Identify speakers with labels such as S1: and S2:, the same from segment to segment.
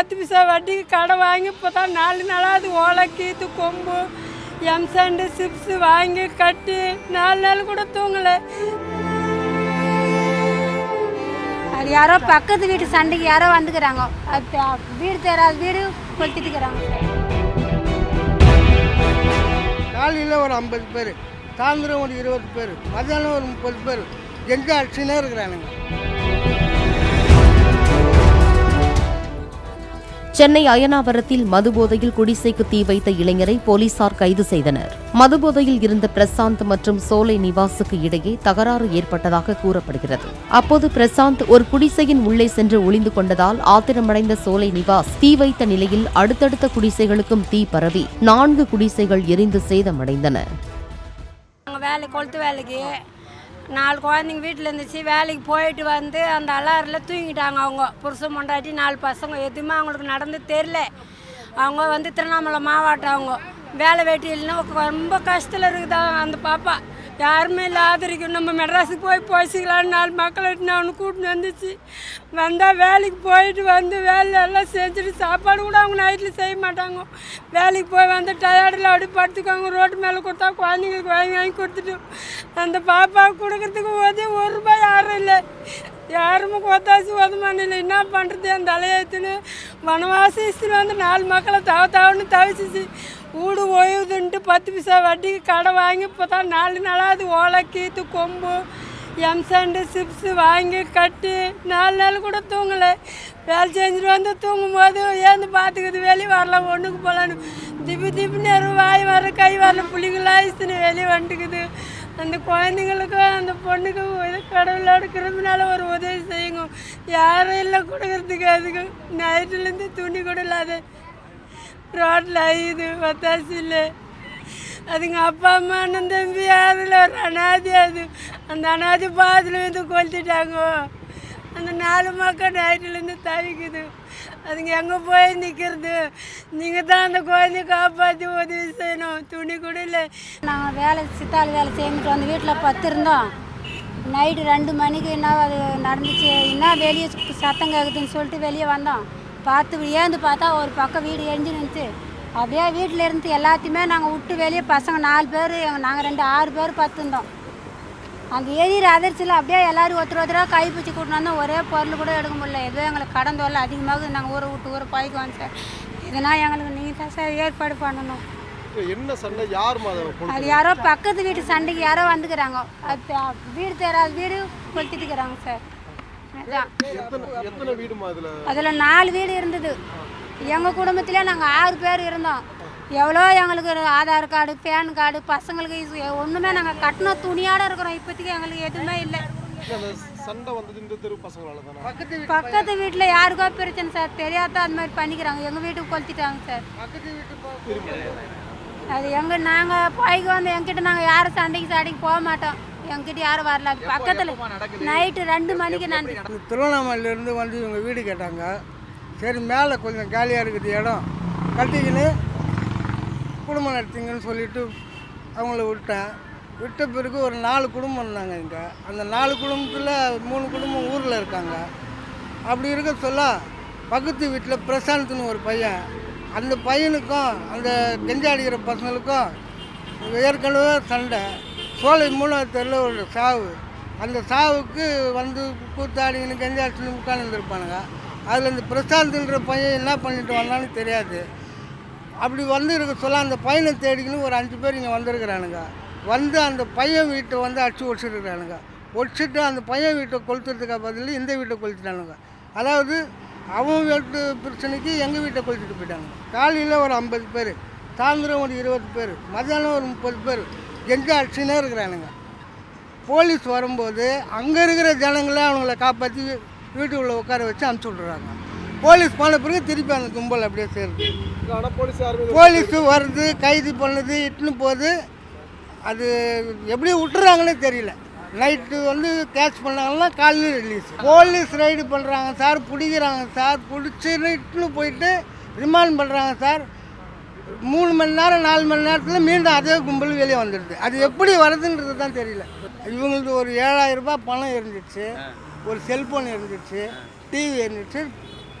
S1: பத்து பைசா வட்டிக்கு கடை வாங்கி இப்போ தான் நாலு நாளாக அது ஓலக்கீத்து கொம்பு எம்சாண்டு சிப்ஸ் வாங்கி கட்டி நாலு நாள் கூட தூங்கலை.
S2: அது யாரோ பக்கத்து வீட்டு சண்டைக்கு யாரோ வந்துக்கிறாங்க. அது வீடு தேராத வீடு கொளுத்திட்டுக்கிறாங்க.
S3: காலையில் ஒரு ஐம்பது பேர் சாயந்தரம் ஒரு இருபது பேர் மதியானம் ஒரு முப்பது பேர். எங்கே அடிச்சுனே இருக்கிறானுங்க.
S4: சென்னை அயனாவரத்தில் மதுபோதையில் குடிசைக்கு தீ வைத்த இளைஞரை போலீசார் கைது செய்தனர். மதுபோதையில் இருந்த பிரசாந்த் மற்றும் சோலை நிவாசுக்கு இடையே தகராறு ஏற்பட்டதாக கூறப்படுகிறது. அப்போது பிரசாந்த் ஒரு குடிசையின் உள்ளே சென்று ஒளிந்து கொண்டதால் ஆத்திரமடைந்த சோலை நிவாஸ் தீ வைத்த நிலையில் அடுத்தடுத்த குடிசைகளுக்கும் தீ பரவி நான்கு குடிசைகள் எரிந்து சேதமடைந்தன.
S1: வேலை கொளுத்து வேலைக்கு நாலு குழந்தைங்க வீட்டில் இருந்துச்சு வேலைக்கு போயிட்டு வந்து அந்த அலாரில் தூங்கிட்டாங்க அவங்க. புருஷன் பொண்டாட்டி நாலு பசங்க. எதுவுமே அவங்களுக்கு நடந்து தெரில அவங்க வந்து திருவண்ணாமலை மாவட்டம் அவங்க. வேலை வெட்டி இல்லைன்னா ரொம்ப கஷ்டத்தில் இருக்குதா அந்த பாப்பா. யாருமே இல்லை நம்ம மெட்ராஸுக்கு போய் போய்ச்சிக்கலான்னு நாலு மக்களை நான் கூட்டின்னு வந்துச்சு. வந்தால் வேலைக்கு போயிட்டு வந்து வேலை எல்லாம் செஞ்சுட்டு சாப்பாடு கூட அவங்க நைட்டில் செய்ய மாட்டாங்க. வேலைக்கு போய் வந்து டயர்டில் அப்படி படுத்துக்கோங்க ரோட்டு மேலே கொடுத்தா குழந்தைங்களுக்கு வாங்கி வாங்கி கொடுத்துட்டு அந்த பாப்பாவுக்கு கொடுக்கறதுக்கு உதவி ஒரு ரூபாய் யாரும் இல்லை. யாருமே கொத்தாசி உதமான இல்லை. என்ன பண்ணுறது அந்த அலையத்துன்னு வனவாசி வந்து நாலு மக்களை தவ தவன்னு தவிச்சிச்சு. வீடு ஓய்வுதுன்ட்டு பத்து பைசா வட்டிக்கு கடை வாங்கி இப்போ தான் நாலு நாளாவது ஓலை கீத்து கொம்பு எம்சாண்டு சிப்ஸு வாங்கி கட்டி நாலு நாள் கூட தூங்கலை. வேலை செஞ்சுட்டு வந்து தூங்கும் போது ஏந்து பார்த்துக்குது வெளியே வரலாம் ஒன்றுக்கு போகலான்னு. திப்பு திப்பு நேரம் வாய் வர கை வரல பிள்ளைங்களாம் இசுன்னு வெளியே வந்துக்குது. அந்த குழந்தைங்களுக்கும் அந்த பொண்ணுக்கும் இது கடவுளோட கிருமினால ஒரு உதவி செய்யுங்க. யாரும் இல்லை கொடுக்கறதுக்கு அதுக்கு நைட்டுலேருந்து துணி கூட இல்லாத ரோட்டில் இது பத்தாசி இல்லை அதுங்க அப்பா அம்மா அண்ணன் தம்பி அதில் ஒரு அனாதி அது. அந்த அனாதி பாதில் வந்து கொளுத்திட்டாங்க. அந்த நாலு மக்கள் நைட்டுலேருந்து தவிக்குது. அதுங்க எங்கே போய் நிற்கிறது நீங்கள் தான் அந்த குழந்தைய காப்பாற்றி உதவி செய்யணும். துணி கூட இல்லை.
S2: நாங்கள் வேலை சித்தாள் வேலை செய்யணுட்டு வந்து வீட்டில் பத்து இருந்தோம் நைட்டு ரெண்டு மணிக்கு என்ன அது நடந்துச்சு? என்ன வெளியே சத்தம் கேட்குதுன்னு சொல்லிட்டு வெளியே வந்தோம். பார்த்து ஏந்து பார்த்தா ஒரு பக்கம் வீடு எரிஞ்சு நின்றுச்சு அப்படியே வீட்டில் இருந்து எல்லாத்தையுமே நாங்கள் விட்டு வெளியே பசங்க நாலு பேர் நாங்கள் ரெண்டு ஆறு பேர் பத்து இருந்தோம் அந்த எரியிற அதிர்ச்சியில் அப்படியே எல்லாரும் ஒருத்தர் ஒருத்தராக கை பிடிச்சி கூட்டினு வந்தோம் ஒரே பொருள் கூட எடுக்க முடியல. எதுவும் எங்களுக்கு கடன் தொல்லை அதிகமாக நாங்கள் ஊரை விட்டு ஊரை போய்க்குவோம் சார். இதனால் எங்களுக்கு நீங்கள் தான் சார் ஏற்பாடு பண்ணணும்.
S5: என்ன சண்டை? யார்
S2: அது யாரோ பக்கத்து வீட்டு சண்டைக்கு யாரோ வந்துக்கிறாங்க. அது வீடு தேராத வீடு கொளுத்திட்டுக்கிறாங்க சார். அதான் அதில்? நாலு வீடு இருந்தது. எங்கள் குடும்பத்திலே நாங்கள் ஆறு பேர் இருந்தோம். எவ்வளோ எங்களுக்கு ஆதார் கார்டு பேன் கார்டு பசங்களுக்கு ஒன்றுமே நாங்கள் கட்டின துணியோட இருக்கிறோம். இப்போதைக்கு எங்களுக்கு எதுவுமே இல்லை.
S5: அந்த
S3: பக்கத்து வீட்டு
S2: பக்கத்து வீட்டில் யாருக்கோ பிரச்சனை சார். தெரியாத அது மாதிரி பண்ணிக்கிறாங்க. எங்கள் வீட்டுக்கு கொளுத்திட்டாங்க சார்.
S3: பக்கத்து வீட்டு போ-
S2: அது எங்க நாங்கள் போய்க்கு வந்து எங்கிட்ட நாங்கள் யாரும் சண்டைக்கு சண்டைக்கு போக மாட்டோம். எங்கிட்ட யாரும் வரல. அது பக்கத்தில் நைட்டு ரெண்டு மணிக்கு நான்
S3: திருவண்ணாமலையிலேருந்து வந்து இவங்க வீடு கேட்டாங்க. சரி மேலே கொஞ்சம் காலியாக இருக்குது இடம். கட்டிக்கின்னு குடும்பம் நடத்திங்கன்னு சொல்லிட்டு அவங்கள விட்டேன். விட்ட பிறகு ஒரு நாலு குடும்பம் இருந்தாங்க இங்கே. அந்த நாலு குடும்பத்தில் மூணு குடும்பம் ஊரில் இருக்காங்க. அப்படி இருக்க சொல்ல பக்கத்து வீட்டில் பிரசாந்த்னு ஒரு பையன். அந்த பையனுக்கும் அந்த கெஞ்சா அடிக்கிற பசங்களுக்கும் ஏற்கனவே சண்டை. சோலை மூணாவது தெருவில் ஒரு சாவு. அந்த சாவுக்கு வந்து கூத்தாடிங்கன்னு கெஞ்சா அடிச்சுன்னு உட்காந்துருப்பானுங்க அதில் இந்த பிரசாந்த்ன்ற பையன் என்ன பண்ணிட்டு வந்தான்னு தெரியாது. அப்படி வந்து இருக்க சொல்ல அந்த பையனை தேடிக்கின்னு ஒரு அஞ்சு பேர் இங்கே வந்திருக்கிறானுங்க. வந்து அந்த பையன் வீட்டை வந்து அடிச்சு ஒடிச்சிருக்கிறானுங்க. ஒடிச்சிட்டு அந்த பையன் வீட்டை கொளுத்துறதுக்கு பதில் இந்த வீட்டை கொளுத்திட்டானுங்க. அதாவது அவன் வீட்டு பிரச்சனைக்கு எங்கள் வீட்டை கொளுத்துட்டு போயிட்டாங்க காலையில் ஒரு ஐம்பது பேர் சாயந்தரம் ஒரு இருபது பேர் மதியானம் ஒரு முப்பது பேர். எங்கே அடிச்சுனே இருக்கிறானுங்க. போலீஸ் வரும்போது அங்கே இருக்கிற ஜனங்களை அவங்கள காப்பாற்றி வீட்டுக்குள்ளே உட்கார வச்சு அனுப்பிச்சி விட்றாங்க போலீஸ் போன பிறகு திருப்பி அந்த கும்பல் அப்படியே சேருது.
S5: போலீஸு
S3: வருது கைது பண்ணுது இட்டுன்னு போகுது அது எப்படி விட்டுறாங்கன்னே தெரியல. நைட்டு வந்து கேட்ச் பண்ணாங்கன்னா காலையில் ரிலீஸ் போலீஸ் ரைடு பண்ணுறாங்க சார் பிடிக்கிறாங்க சார் பிடிச்சின்னு இட்டுன்னு போயிட்டு ரிமாண்ட் பண்ணுறாங்க சார். மூணு மணி நேரம் நாலு மணி நேரத்தில் மீண்டும் அதே கும்பல் வெளியே வந்துடுது. அது எப்படி வருதுன்றது தான் தெரியல. இவங்களுக்கு ஒரு ஏழாயிரம் ரூபாய் பணம் இருந்துச்சு ஒரு செல்ஃபோன் இருந்துச்சு டிவி இருந்துச்சு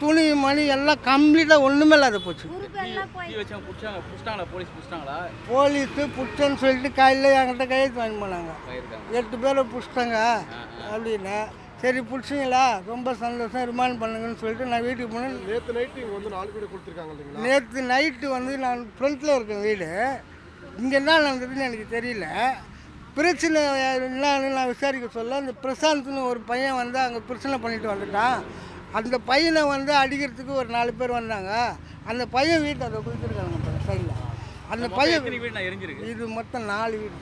S3: துணி மணி எல்லாம் கம்ப்ளீட்டாக ஒன்றுமே இல்லாத போச்சு.
S6: போலீஸ்
S3: புடிச்சேன்னு சொல்லிட்டு காலையில் என்கிட்ட கையெழுத்து வாங்கி போனாங்க. எட்டு பேரை பிடிச்சிட்டாங்க அப்படின்னு. சரி பிடிச்சிங்களா? ரொம்ப சந்தோஷம். ரிமாண்ட் பண்ணுங்கன்னு சொல்லிட்டு நான் வீட்டுக்கு போனேன்.
S5: நேத்து நைட்டு இங்க வந்து நாலு வீடு கொடுத்துருக்காங்க இல்லைங்களா?
S3: நேற்று நைட்டு வந்து நான் ஃப்ரண்ட்டில் இருக்கேன் வீடு. இங்கே என்ன நடந்ததுன்னு எனக்கு தெரியல. பிரச்சனை என்னன்னு நான் விசாரிக்க சொல்ல அந்த பிரசாந்த்னு ஒரு பையன் வந்து அங்கே பிரச்சனை பண்ணிட்டு வந்துட்டான். அந்த பையனை வந்து அடிக்கிறதுக்கு ஒரு நாலு பேர் வந்தாங்க. அந்த பையன் வீட்டை அதை கொடுத்துருக்காங்க சைடில் அந்த பையன் இது மொத்தம் நாலு வீடு.